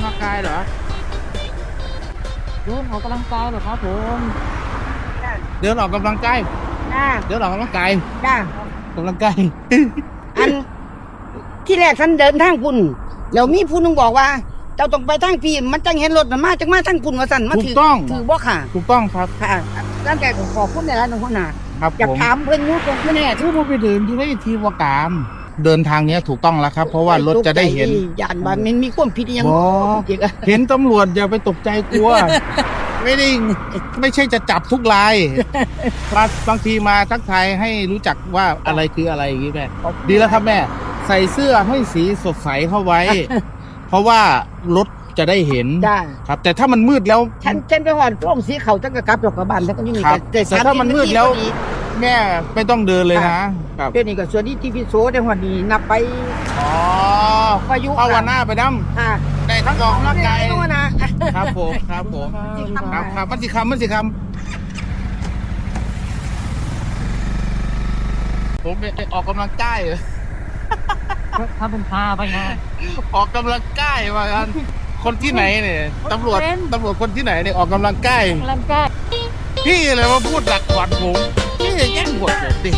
ำลังกายเหรอเดินออกกำลังกายเหรอครับผมเดินออกกำลังกายจ้าเดินออกกำลังกายจ้ากำลังกายอันที่แรกท่านเดินทางพุ่นแล้วมีผู้หนึงบอกว่า เจ้าต้องไปทางพี่มันจังเห็นรถน่ะมาจังมาทางพุ่นว่าสั่นมาถูถืกต้องถือบ่ค่ะถูกต้องครับค่ะร่างกายขอบคุณในร้านของคนน่ะครับอยากผมถามเพิ่นอยู่ตรงที่แน่ทุกคนไปเดินที่ได้ทีวกามเดินทางเนี้ยถูกต้องแล้วครับ เพราะว่ารถจะได้เห็นยานว่ามันมีความผิดอิหยังบ่ อีกอะเห็นตำรวจอย่าไปตกใจกลัว ไม่ได้ไม่ใช่จะจับทุกรายมาบางทีมาทักทายให้รู้จักว่าอะไรคืออะไรอย่างนี้แม่ดีแล้วครับแม่ ใส่เสื้อให้สีสดใสเข้าไว้ เพราะว่ารถจะได้เห็นจ้าครับ แต่ถ้ามันมืดแล้ว ฉันฉันไปหอดโปร่งสีเขาจังกะกลับดอกกระบานแล้วก็อยู่นี่ครัก็บแต่แต่ถ้ามันมืดแล้วพอ แม่ไม่ต้องเดินเลยนะ ครับเดี๋ยวนี้ก็ส่วนนี้ที่พี่โซได้หอดนี้นับไป อ๋อพายุภาวนาไปน้ค่ะำได้ทั้งออกกำลังกายไม่ต้องนะครับผมครับผมสิคำครับครับมันสิคำมันสิคำผมไปออกกำลังกายเหรอถ้าเป็นพาไปไงออกกำลังกายว่ากันคนที่ไหนเนี่ยตำรวจเป็นตำรวจคนที่ไหนเนี่ยออกกำลังกายกำลังกายพี่เลยมาพูดดักขวัญผม พี่แย่งบทผมดิ